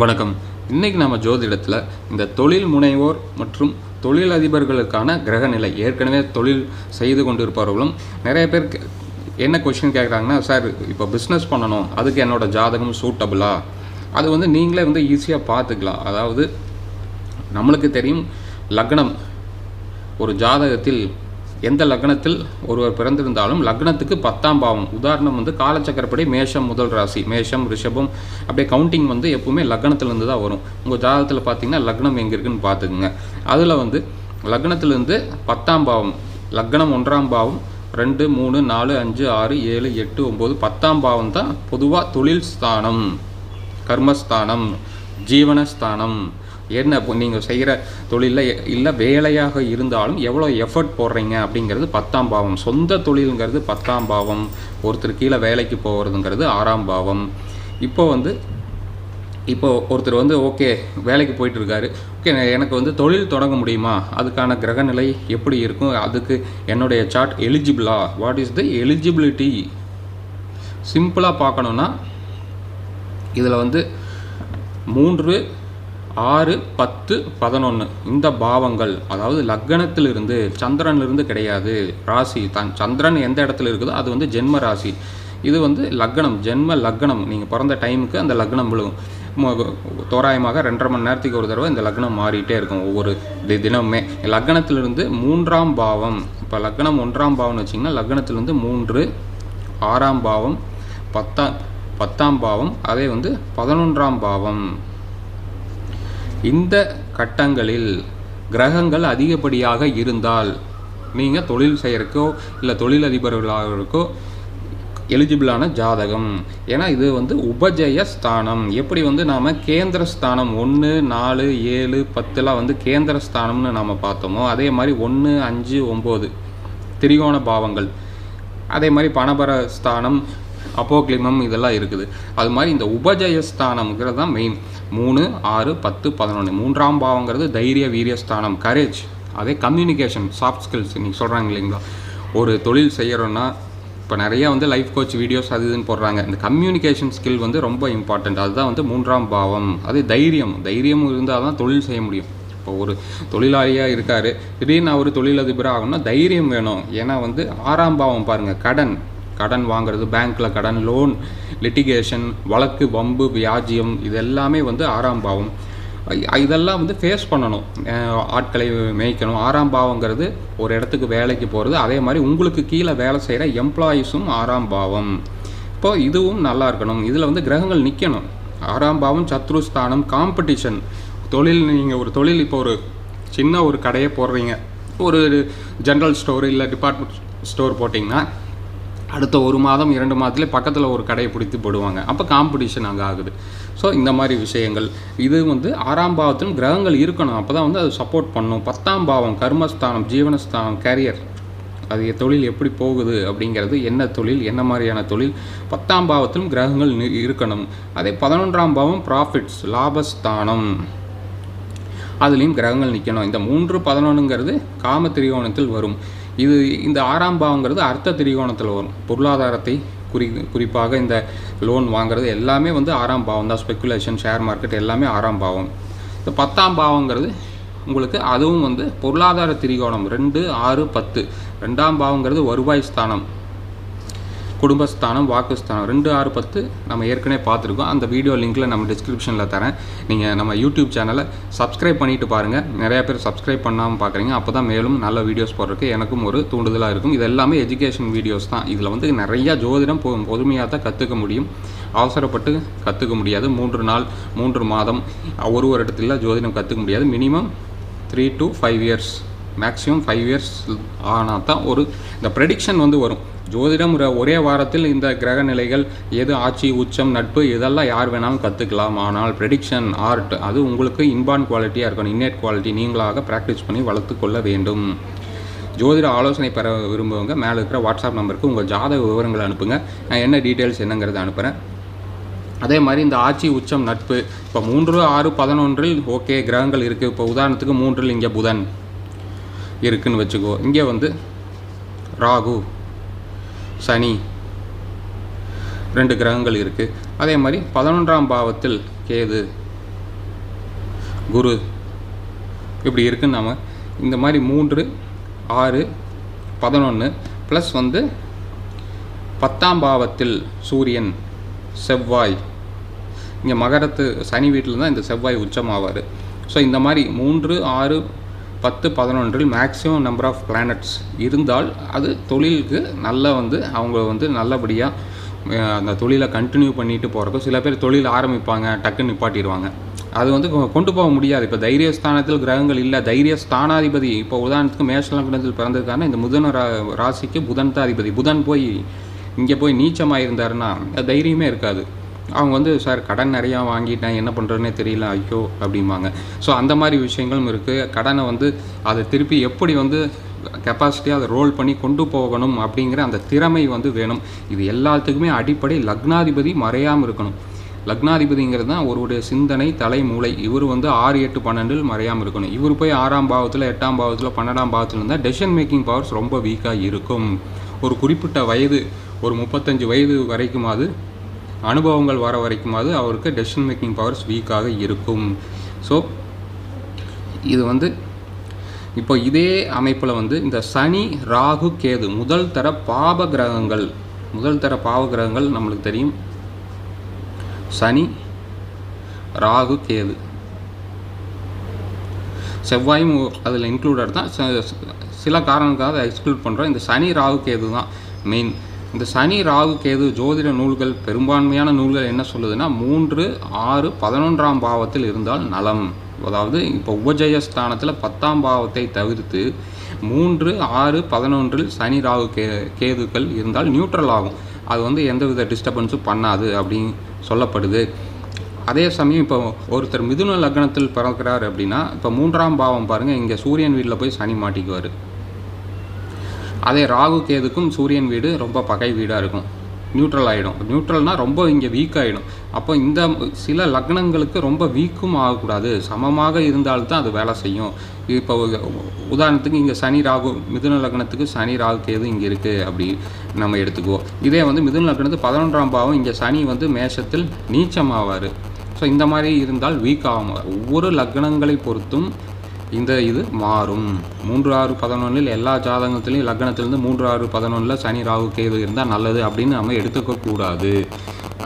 வணக்கம். இன்னைக்கு நம்ம ஜோதிடத்தில் இந்த தொழில் முனைவோர் மற்றும் தொழில் அதிபர்களுக்கான கிரகநிலை ஏற்கனவே தொழில் செய்து கொண்டிருப்பவர்களும் நிறைய பேர் என்ன கொஷின் கேட்குறாங்கன்னா சார் இப்போ பிஸ்னஸ் பண்ணணும். அதுக்கு என்னோடய ஜாதகம் சூட்டபுளா அது வந்து நீங்களே வந்து ஈஸியாக பார்த்துக்கலாம். அதாவது நம்மளுக்கு தெரியும் லக்னம் ஒரு ஜாதகத்தில் எந்த லக்னத்தில் ஒருவர் பிறந்திருந்தாலும் லக்னத்துக்கு பத்தாம் பாவம். உதாரணம் வந்து காலச்சக்கரப்படி மேஷம் முதல் ராசி மேஷம் ரிஷபம் அப்படியே கவுண்டிங் வந்து எப்பவுமே லக்னத்திலேருந்து தான் வரும். உங்கள் ஜாதகத்தில் பார்த்தீங்கன்னா லக்னம் எங்கே இருக்குன்னு பார்த்துக்குங்க அதில் வந்து லக்னத்திலேருந்து பத்தாம் பாவம் லக்னம் ஒன்றாம் பாவம் ரெண்டு மூணு நாலு அஞ்சு ஆறு ஏழு எட்டு ஒம்பது பத்தாம் பாவம் தான் பொதுவாக தொழில் ஸ்தானம் கர்மஸ்தானம் ஜீவனஸ்தானம். என்ன இப்போ நீங்கள் செய்கிற தொழிலில் இல்லை வேலையாக இருந்தாலும் எவ்வளோ எஃபர்ட் போடுறீங்க அப்படிங்கிறது பத்தாம் பாவம். சொந்த தொழிலுங்கிறது பத்தாம் பாவம். ஒருத்தர் கீழே வேலைக்கு போகிறதுங்கிறது ஆறாம் பாவம். இப்போ வந்து இப்போ ஒருத்தர் வந்து ஓகே வேலைக்கு போயிட்டுருக்காரு. ஓகே எனக்கு வந்து தொழில் தொடங்க முடியுமா? அதுக்கான கிரகநிலை எப்படி இருக்கும்? அதுக்கு என்னுடைய சார்ட் எலிஜிபிளா வாட் இஸ் த எலிஜிபிலிட்டி சிம்பிளாக பார்க்கணுன்னா இதில் வந்து மூன்று ஆறு பத்து பதினொன்று இந்த பாவங்கள் அதாவது லக்னத்திலிருந்து சந்திரன்லேருந்து கிடையாது. ராசி தன் சந்திரன் எந்த இடத்துல இருக்குதோ அது வந்து ஜென்ம ராசி. இது வந்து லக்னம் ஜென்ம லக்னம். நீங்கள் பிறந்த டைமுக்கு அந்த லக்னம் விழுகும் தோராயமாக ரெண்டரை மணி நேரத்துக்கு ஒரு தடவை இந்த லக்னம் மாறிட்டே இருக்கும் ஒவ்வொரு தி தினமுமே. லக்னத்திலிருந்து மூன்றாம் பாவம். இப்போ லக்னம் ஒன்றாம் பாவம்னு வச்சிங்கன்னா லக்னத்திலிருந்து மூன்று ஆறாம் பாவம் பத்தாம் பத்தாம் பாவம் அதே வந்து பதினொன்றாம் பாவம். இந்த கட்டங்களில் கிரகங்கள் அதிகப்படியாக இருந்தால் நீங்கள் தொழில் செய்கிறக்கோ இல்லை தொழிலதிபர்களாகிறக்கோ எலிஜிபிளான ஜாதகம். ஏன்னா இது வந்து உபஜய ஸ்தானம். எப்படி வந்து நாம் கேந்திர ஸ்தானம் ஒன்று நாலு ஏழு பத்துலாம் வந்து கேந்திர ஸ்தானம்னு நாம் பார்த்தோமோ அதே மாதிரி ஒன்று அஞ்சு ஒம்பது திரிகோண பாவங்கள். அதே மாதிரி பணபர ஸ்தானம் அப்போக்லிமம் இதெல்லாம் இருக்குது. அது மாதிரி இந்த உபஜயஸ்தானம்ங்கிறது தான் மெயின் மூணு ஆறு பத்து பதினொன்று மூன்றாம் பாவங்கிறது தைரிய வீரியஸ்தானம். கரேஜ் அதே கம்யூனிகேஷன் சாஃப்ட் ஸ்கில்ஸ் நீங்கள் சொல்கிறாங்க இல்லைங்களா? ஒரு தொழில் செய்கிறோன்னா இப்போ நிறைய வந்து லைஃப் கோச் வீடியோஸ் அது இதுன்னு போடுறாங்க. இந்த கம்யூனிகேஷன் ஸ்கில் வந்து ரொம்ப இம்பார்ட்டண்ட் அதுதான் வந்து மூன்றாம் பாவம். அது தைரியம். தைரியமும் இருந்தால் தான் தொழில் செய்ய முடியும். இப்போ ஒரு தொழிலாளியாக இருக்கார். திடீர்னு அவர் தொழிலதிபராக ஆகணும்னா தைரியம் வேணும். ஏன்னா வந்து ஆறாம் பாவம் பாருங்கள் கடன். கடன் வாங்குறது பேங்க்கில் கடன் லோன் லிட்டிகேஷன் வழக்கு வம்பு வியாஜியம் இது எல்லாமே வந்து ஆறாம் பாவம். இதெல்லாம் வந்து ஃபேஸ் பண்ணணும். ஆட்களை மேய்க்கணும். ஆறாம் பாவங்கிறது ஒரு இடத்துக்கு வேலைக்கு போகிறது அதே மாதிரி உங்களுக்கு கீழே வேலை செய்கிற எம்ப்ளாயீஸும் ஆறாம் பாவம். இப்போ இதுவும் நல்லா இருக்கணும். இதில் வந்து கிரகங்கள் நிற்கணும் ஆறாம் பாவம் சத்ருஸ்தானம் காம்படிஷன் தொழில் நீங்கள் ஒரு தொழில் இப்போ ஒரு சின்ன ஒரு கடையை போடுறீங்க. ஒரு ஜென்ரல் ஸ்டோர் இல்லை டிபார்ட்மெண்ட் ஸ்டோர் போட்டிங்கன்னா அடுத்த ஒரு மாதம் இரண்டு மாதத்துலேயே பக்கத்தில் ஒரு கடையை பிடித்து போடுவாங்க. அப்போ காம்படிஷன் அங்கே ஆகுது. ஸோ இந்த மாதிரி விஷயங்கள். இது வந்து ஆறாம் பாவத்திலும் கிரகங்கள் இருக்கணும். அப்போ தான் வந்து அது சப்போர்ட் பண்ணும். பத்தாம் பாவம் கர்மஸ்தானம் ஜீவனஸ்தானம் கேரியர் அது தொழில் எப்படி போகுது அப்படிங்கிறது என்ன தொழில் என்ன மாதிரியான தொழில். பத்தாம் பாவத்திலும் கிரகங்கள் நி- இருக்கணும். அதே பதினொன்றாம் பாவம் ப்ராஃபிட்ஸ் லாபஸ்தானம். அதுலேயும் கிரகங்கள் நிற்கணும் இந்த மூன்று பதினொன்றுங்கிறது காம திரிகோணத்தில் வரும். இது இந்த ஆறாம் பாவங்கிறது அர்த்த திரிகோணத்தில் வரும். பொருளாதாரத்தை குறி குறிப்பாக இந்த லோன் வாங்குறது எல்லாமே வந்து ஆறாம் பாவம் தான். ஸ்பெக்குலேஷன் ஷேர் மார்க்கெட் எல்லாமே ஆறாம் பாவம். இந்த பத்தாம் பாவங்கிறது உங்களுக்கு அதுவும் வந்து பொருளாதார திரிகோணம் ரெண்டு ஆறு பத்து. ரெண்டாம் பாவங்கிறது வருவாய் ஸ்தானம். குடும்பஸ்தானம் வாக்குஸ்தானம் ரெண்டு ஆறு பத்து நம்ம ஏற்கனவே பார்த்துருக்கோம். அந்த வீடியோ லிங்க்கில் நம்ம டிஸ்கிரிப்ஷனில் தரேன். நீங்கள் நம்ம யூடியூப் சேனலை சப்ஸ்கிரைப் பண்ணிட்டு பாருங்கள் நிறையா பேர் சப்ஸ்கிரைப் பண்ணாமல் பார்க்குறீங்க அப்போ தான் மேலும் நல்ல வீடியோஸ் போடுறதுக்கு எனக்கும் ஒரு தூண்டுதலாக இருக்கும். இது எல்லாமே எஜுகேஷன் வீடியோஸ் தான். இதில் வந்து நிறையா ஜோதிடம் பொ பொதுமையாக தான் கற்றுக்க முடியும். அவசரப்பட்டு கற்றுக்க முடியாது. மூன்று நாள் மூன்று மாதம் ஒரு வருடத்தில் ஜோதிடம் கற்றுக்க முடியாது. Minimum three to five years maximum five years ஆனால் தான் ஒரு இந்த ப்ரெடிக்ஷன் வந்து வரும். ஜோதிடம் ஒரே வாரத்தில் இந்த கிரக நிலைகள் எது ஆட்சி உச்சம் நட்பு இதெல்லாம் யார் வேணாலும் கற்றுக்கலாம் ஆனால் ப்ரெடிக்ஷன் ஆர்ட் அது உங்களுக்கு இன்பான் குவாலிட்டியாக இருக்கணும். இன்னேட் குவாலிட்டி நீங்களாக ப்ராக்டிஸ் பண்ணி வளர்த்து கொள்ள வேண்டும். ஜோதிட ஆலோசனை பெற விரும்புவங்க மேலே இருக்கிற வாட்ஸ்அப் நம்பருக்கு உங்கள் ஜாதக விவரங்களை அனுப்புங்க. நான் என்ன டீட்டெயில்ஸ் என்னங்கிறத அனுப்புகிறேன் அதே மாதிரி இந்த ஆட்சி உச்சம் நட்பு இப்போ மூன்று ஆறு பதினொன்றில் ஓகே கிரகங்கள் இருக்குது இப்போ உதாரணத்துக்கு மூன்றில் இங்கே புதன் இருக்குன்னு வச்சுக்கோ. இங்கே வந்து ராகு. சனி. ரெண்டு கிரகங்கள் இருக்குது அதே மாதிரி பதினொன்றாம் பாவத்தில் கேது குரு இப்படி இருக்குன்னு நாம் இந்த மாதிரி மூன்று ஆறு பதினொன்று ப்ளஸ் வந்து பத்தாம் பாவத்தில் சூரியன் செவ்வாய். இங்கே மகரத்து சனி வீட்டில் தான் இந்த செவ்வாய் உச்சமாவார். ஸோ இந்த மாதிரி மூன்று ஆறு பத்து பதினொன்றில் மேக்ஸிமம் நம்பர் ஆஃப் பிளானட்ஸ் இருந்தால் அது தொழிலுக்கு நல்ல வந்து அவங்க வந்து நல்லபடியாக அந்த தொழிலை கண்டினியூ பண்ணிட்டு போகிறக்கும் சில பேர் தொழில் ஆரம்பிப்பாங்க டக்குன்னு நிப்பாட்டிடுவாங்க. அது வந்து கொண்டு போக முடியாது. இப்போ தைரியஸ்தானத்தில் கிரகங்கள் இல்லை தைரிய ஸ்தானாதிபதி இப்போ உதாரணத்துக்கு மேஷ லக்னத்தில் பிறந்திருக்காருன்னா இந்த புதன் ரா ராசிக்கு புதன் தாதிபதி புதன் போய் இங்கே போய் நீச்சமாக இருந்தாருன்னா தைரியமே இருக்காது. அவங்க வந்து சார் கடன் நிறையா வாங்கிட்டேன் என்ன பண்ணுறதுனே தெரியல ஐயோ அப்படிம்பாங்க. ஸோ அந்த மாதிரி விஷயங்களும் இருக்குது கடனை வந்து அதை திருப்பி எப்படி வந்து கெப்பாசிட்டியாக அதை ரோல் பண்ணி கொண்டு போகணும் அப்படிங்கிற அந்த திறமை வந்து வேணும். இது எல்லாத்துக்குமே அடிப்படை லக்னாதிபதி மறையாமல் இருக்கணும். லக்னாதிபதிங்கிறது தான் ஒருவருடைய சிந்தனை தலைமூளை. இவர் வந்து ஆறு எட்டு பன்னெண்டில் மறையாமல் இருக்கணும். இவர் போய் ஆறாம் பாவத்தில் எட்டாம் பாவத்தில் பன்னெண்டாம் பாவத்தில் இருந்தால் டெசிஷன் மேக்கிங் பவர்ஸ் ரொம்ப வீக்காக இருக்கும். ஒரு குறிப்பிட்ட வயது ஒரு முப்பத்தஞ்சு வயது வரைக்குமாவது அனுபவங்கள் வர வரைக்குமாவது அவருக்கு டெசிஷன் மேக்கிங் பவர்ஸ் வீக்காக இருக்கும். ஸோ இது வந்து இப்போ இதே அமைப்பில் வந்து இந்த சனி ராகு கேது முதல் தர பாப கிரகங்கள் முதல் தர பாவ கிரகங்கள் நம்மளுக்கு தெரியும். சனி ராகு கேது. செவ்வாயும் அதில் இன்க்ளூடட் தான். ச- சில காரணங்களுக்காக எக்ஸ்க்ளூட் பண்ணுறோம் இந்த சனி ராகு கேது தான் மெயின் இந்த சனி ராகு கேது ஜோதிட நூல்கள் பெரும்பான்மையான நூல்கள் என்ன சொல்லுதுன்னா மூன்று ஆறு பதினொன்றாம் பாவத்தில் இருந்தால் நலம். அதாவது இப்போ உபஜயஸ்தானத்தில் பத்தாம் பாவத்தை தவிர்த்து மூன்று ஆறு பதினொன்றில் சனி ராகு கே கேதுக்கள் இருந்தால் நியூட்ரல் ஆகும். அது வந்து எந்தவித டிஸ்டர்பன்ஸும் பண்ணாது அப்படின்னு சொல்லப்படுது. அதே சமயம் இப்போ ஒருத்தர் மிதுன லக்னத்தில் பிறக்கிறார் அப்படின்னா இப்போ மூன்றாம் பாவம் பாருங்கள் இங்கே சூரியன் வீட்டில் போய் சனி மாட்டிக்குவார். அதே ராகு கேதுக்கும் சூரியன் வீடு ரொம்ப பகை வீடாக இருக்கும். நியூட்ரல் ஆகிடும் நியூட்ரல்னால் ரொம்ப இங்கே வீக் ஆகிடும் அப்போ இந்த சில லக்னங்களுக்கு ரொம்ப வீக்கும் ஆகக்கூடாது. சமமாக இருந்தால்தான் அது வேலை செய்யும். இப்போ உதாரணத்துக்கு இங்கே சனி ராகு மிதுன லக்னத்துக்கு சனி ராகு கேது இங்கே இருக்குது அப்படி நம்ம எடுத்துக்குவோம். இதே வந்து மிதுன லக்னத்துக்கு பதினொன்றாம் பாவம் இங்கே சனி வந்து மேஷத்தில் நீச்சமாவார். ஸோ இந்த மாதிரி இருந்தால் வீக் ஆகும் ஒவ்வொரு லக்னங்களை பொறுத்தும் இந்த இது மாறும். மூன்று ஆறு பதினொன்றில் எல்லா ஜாதகத்திலையும் லக்னத்திலிருந்து மூன்று ஆறு பதினொன்றில் சனி ராகு கேது இருந்தால் நல்லது அப்படின்னு நம்ம எடுத்துக்கக்கூடாது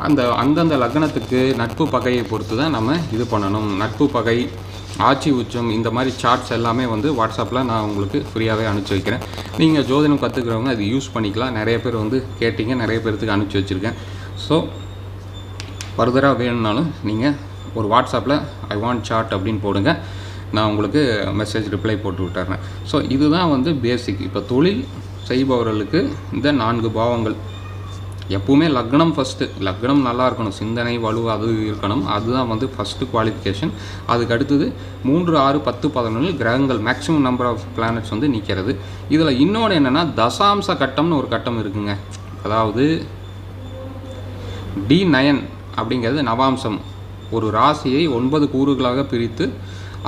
அந்த அந்தந்த லக்னத்துக்கு நட்பு பகையை பொறுத்து தான் நம்ம இது பண்ணணும். நட்பு பகை ஆட்சி உச்சம் இந்த மாதிரி சார்ட்ஸ் எல்லாமே வந்து வாட்ஸ்அப்பில் நான் உங்களுக்கு ஃப்ரீயாகவே அனுப்பிச்சி வைக்கிறேன். நீங்கள் ஜோதிடம் கற்றுக்கிறவங்க அது யூஸ் பண்ணிக்கலாம். நிறைய பேர் வந்து கேட்டிங்க. நிறைய பேர்த்துக்கு அனுப்பிச்சி வச்சுருக்கேன். ஸோ ஃபர்தராக வேணும்னாலும் நீங்கள் ஒரு வாட்ஸ்அப்பில் ஐ வாண்ட் சார்ட் அப்படின்னு போடுங்க. நான் உங்களுக்கு மெசேஜ் ரிப்ளை போட்டு விட்டுறேன். ஸோ இதுதான் வந்து பேசிக் இப்போ தொழில் செய்பவர்களுக்கு இந்த நான்கு பாவங்கள். எப்பவுமே லக்னம் ஃபஸ்ட்டு லக்னம் நல்லா இருக்கணும். சிந்தனை வலு அது இருக்கணும். அதுதான் வந்து ஃபஸ்ட்டு குவாலிஃபிகேஷன் அதுக்கு அடுத்தது மூன்று ஆறு பத்து பதினொன்றில் கிரகங்கள். மேக்ஸிமம் நம்பர் ஆஃப் பிளானட்ஸ் வந்து நிற்கிறது இதில் இன்னொன்று என்னென்னா தசாம்ச கட்டம்னு ஒரு கட்டம் இருக்குங்க. அதாவது டி நயன் அப்படிங்கிறது நவாம்சம். ஒரு ராசியை ஒன்பது கூறுகளாக பிரித்து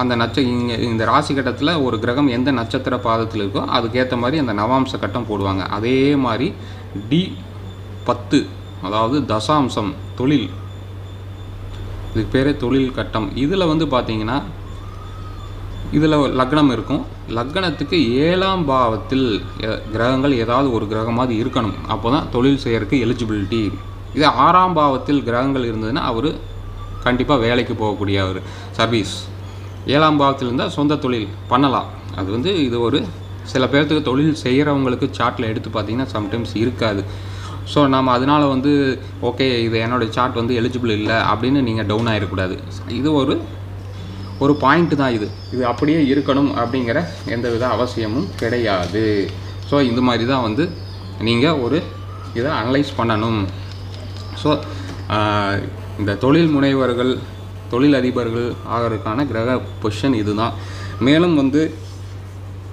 அந்த நட்ச இங்கே இந்த ராசி கட்டத்தில் ஒரு கிரகம் எந்த நட்சத்திர பாதத்தில் இருக்கோ அதுக்கேற்ற மாதிரி அந்த நவாம்ச கட்டம் போடுவாங்க. அதே மாதிரி டி பத்து அதாவது தசாம்சம் தொழில். இதுக்கு பேரே தொழில் கட்டம். இதில் வந்து பார்த்தீங்கன்னா இதில் லக்னம் இருக்கும். லக்னத்துக்கு ஏழாம் பாவத்தில் கிரகங்கள் ஏதாவது ஒரு கிரகமாவது இருக்கணும். அப்போ தான் தொழில் செய்கிறதுக்கு எலிஜிபிலிட்டி இது ஆறாம் பாவத்தில் கிரகங்கள் இருந்ததுன்னா அவர் கண்டிப்பாக வேலைக்கு போகக்கூடிய ஒரு சர்வீஸ். ஏழாம் பாவத்தில் இருந்தால் சொந்த தொழில் பண்ணலாம். அது வந்து இது ஒரு சில பேர்த்துக்கு தொழில் செய்கிறவங்களுக்கு சார்ட்டில் எடுத்து பார்த்தீங்கன்னா சம்டைம்ஸ் இருக்காது. ஸோ நம்ம அதனால வந்து ஓகே இது என்னோடய சார்ட் வந்து எலிஜிபிள் இல்லை அப்படின்னு நீங்கள் டவுன் ஆகிடக்கூடாது இது ஒரு ஒரு பாயிண்ட்டு தான் இது. இது அப்படியே இருக்கணும் அப்படிங்கிற எந்த வித அவசியமும் கிடையாது. ஸோ இந்த மாதிரி தான் வந்து நீங்கள் ஒரு இதை அனலைஸ் பண்ணணும். ஸோ இந்த தொழில் முனைவர்கள் தொழில் அதிபர்கள் ஆகிறதுக்கான கிரக பொஷன் இதுதான். மேலும் வந்து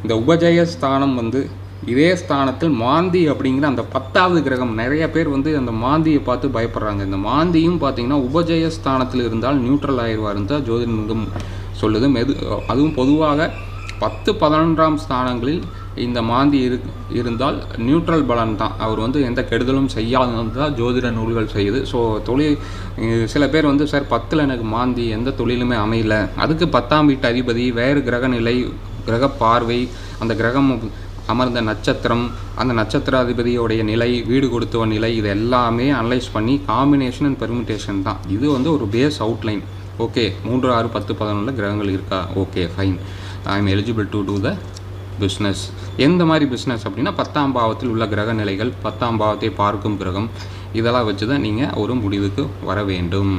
இந்த உபஜய ஸ்தானம் வந்து இதே ஸ்தானத்தில் மாந்தி அப்படிங்கிற அந்த பத்தாவது கிரகம் நிறைய பேர் வந்து அந்த மாந்தியை பார்த்து பயப்படுறாங்க. இந்த மாந்தியும் பார்த்தீங்கன்னா உபஜய ஸ்தானத்தில் இருந்தால் நியூட்ரல் ஆயிடுவாருன்னு தான் ஜோதிடம் சொல்லுது. மெது அதுவும் பொதுவாக பத்து பதினொன்றாம் ஸ்தானங்களில் இந்த மாந்தி இரு இருந்தால் நியூட்ரல் பலன் தான் அவர் வந்து எந்த கெடுதலும் செய்யாததான் ஜோதிட நூல்கள் செய்யுது. ஸோ தொழில் சில பேர் வந்து சார் பத்தில் எனக்கு மாந்தி எந்த தொழிலுமே அமையல. அதுக்கு பத்தாம் வீட்டு அதிபதி வேறு கிரக நிலை கிரக பார்வை அந்த கிரகம் அமர்ந்த நட்சத்திரம் அந்த நட்சத்திராதிபதியோடைய நிலை வீடு கொடுத்தவன் நிலை இது எல்லாமே அனலைஸ் பண்ணி காம்பினேஷன் அண்ட் பெர்மிட்டேஷன் தான். இது வந்து ஒரு பேஸ் அவுட்லைன் ஓகே மூன்று ஆறு பத்து பதினொன்றில் கிரகங்கள் இருக்கா? Okay fine I am eligible to do the business எந்த மாதிரி பிஸ்னஸ் அப்படின்னா பத்தாம் பாவத்தில் உள்ள கிரக நிலைகள் பத்தாம் பாவத்தை பார்க்கும் கிரகம் இதெல்லாம் வச்சு தான் நீங்கள் ஒரு முடிவுக்கு வர வேண்டும்.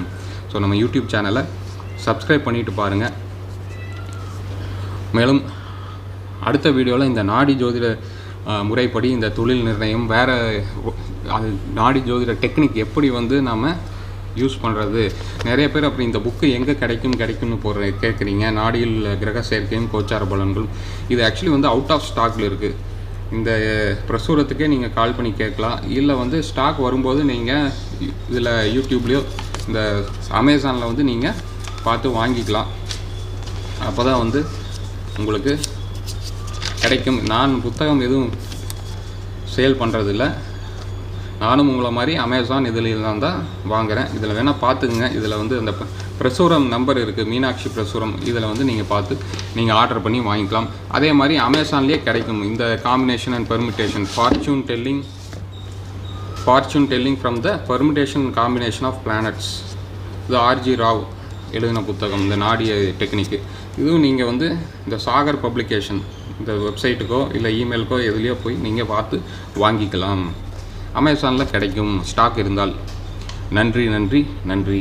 ஸோ நம்ம யூடியூப் சேனலை சப்ஸ்கிரைப் பண்ணிட்டு பாருங்கள் மேலும் அடுத்த வீடியோவில் இந்த நாடி ஜோதிட முறைப்படி இந்த தொழில் நிர்ணயம் வேறு அது நாடி ஜோதிட டெக்னிக் எப்படி வந்து நாம் யூஸ் பண்ணுறது நிறைய பேர் அப்படி இந்த புக்கு எங்கே கிடைக்கும் கிடைக்கும்னு போடுற கேட்குறீங்க நாடியில் கிரக சேர்க்கையும் கோச்சார பலன்களும் இது ஆக்சுவலி வந்து அவுட் ஆஃப் ஸ்டாக்ல இருக்குது இந்த பிரசுரத்துக்கே நீங்கள் கால் பண்ணி கேட்கலாம். இல்லை வந்து ஸ்டாக் வரும்போது நீங்கள் இதில் யூடியூப்லேயோ இந்த அமேசானில் வந்து நீங்கள் பார்த்து வாங்கிக்கலாம். அப்போ தான் வந்து உங்களுக்கு கிடைக்கும். நான் புத்தகம் எதுவும் சேல் பண்ணுறதில்ல நானும் உங்களை மாதிரி அமேசான் இதில் தான் தான் வாங்குகிறேன் இதில் வேணால் பார்த்துக்குங்க. இதில் வந்து அந்த ப- பிரசுரம் நம்பர் இருக்குது மீனாட்சி பிரசுரம். இதில் வந்து நீங்கள் பார்த்து நீங்கள் ஆர்டர் பண்ணி வாங்கிக்கலாம். அதே மாதிரி அமேசான்லேயே கிடைக்கும். இந்த combination and permutation fortune telling fortune telling from the permutation combination of planets இது ஆர்ஜி ராவ் எழுதின புத்தகம். இந்த நாடிய டெக்னிக்கு இதுவும் நீங்கள் வந்து இந்த சாகர் பப்ளிகேஷன் இந்த வெப்சைட்டுக்கோ இல்லை இமெயிலுக்கோ எதுலேயோ போய் நீங்கள் பார்த்து வாங்கிக்கலாம். அமேசானில் கிடைக்கும். ஸ்டாக் இருந்தால் நன்றி நன்றி நன்றி.